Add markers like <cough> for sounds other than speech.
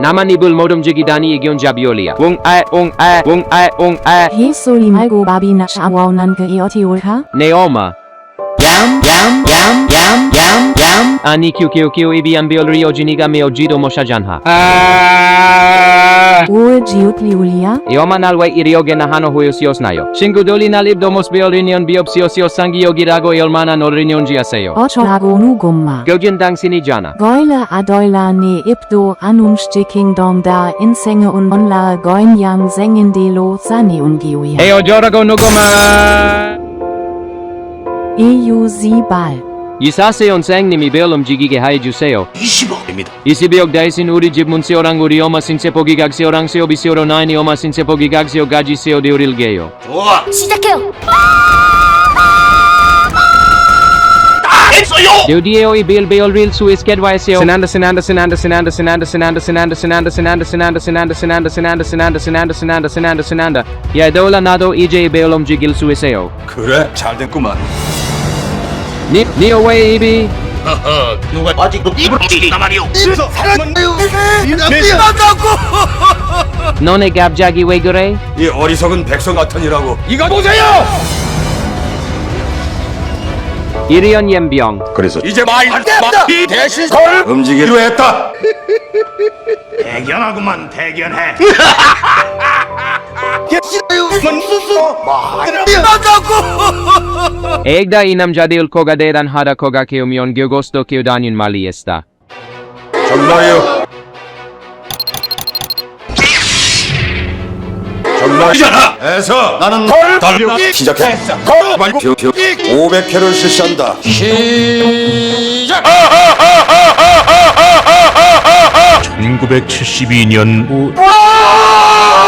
Nama ni bul modem jigi dani egion jabiolia. Wong a, wong a, wong a, wong a. Hi suli malgo babi nash awaw nan ke iotiulha? Neoma. yam, yam, yam, yam. yam. Sam? Ani QQQ vi o Jiniga mi ojido mosha janha. Uwe jiut liulia? Yoman alwe irioge nahano huiosios nayo. Shingudoli nalib domos biolinion biopsiosios sangi yogirago yolmana norinion giaseyo. Ocho agonu gumma. Gojin dang sini jana. Goile adoila ne ipdo anum stiking dom da insenge un onla goin yang sengen delo sani ungiuya. Eo jorago nugoma. EU Ball. 이사세온 쌩님이 별 움직이게 해주세요. 20억입니다. 22억 대신 우리 집 문세오랑 우리 엄마 신세포기 각세오랑 세오비세오로 나이니 엄마 신세포기 각세오 가지세오 디오릴게요. 좋아. 시작해요. 다 했어요. 요디에오이 빌베올 릴수 이스켓 와이세오. 신한다 신한다 신한다 신한다 신한다 신한다 신한다 신한다 신한다 신한다 신한다 신한다 신한다 신한다 신한다 신한다 신한다 신한다 야돌라 나도 이제 베올 움직일 수 있어요. 그래 잘됐구만. 니, 어웨이비 누가 아직도 입을 다 말이오 그래서 살았나고 너네 갑자기 왜 그래? 이 어리석은 백성 같으니라고 이거 보세요! 이리언 옌병 그래서 이제 말안 된다! 이 대신 걸 움직이려 했다 <laughs> 대견하구만 대견해 <laughs> Egda inam jadil koga dedan hada koga keumion geogosto keudanyin mali esta. 정말요. 정말이잖아. 에서 나는 걸 달리기 시작해. 걸 말고 500회를 실시한다. 시작. 1972년 오.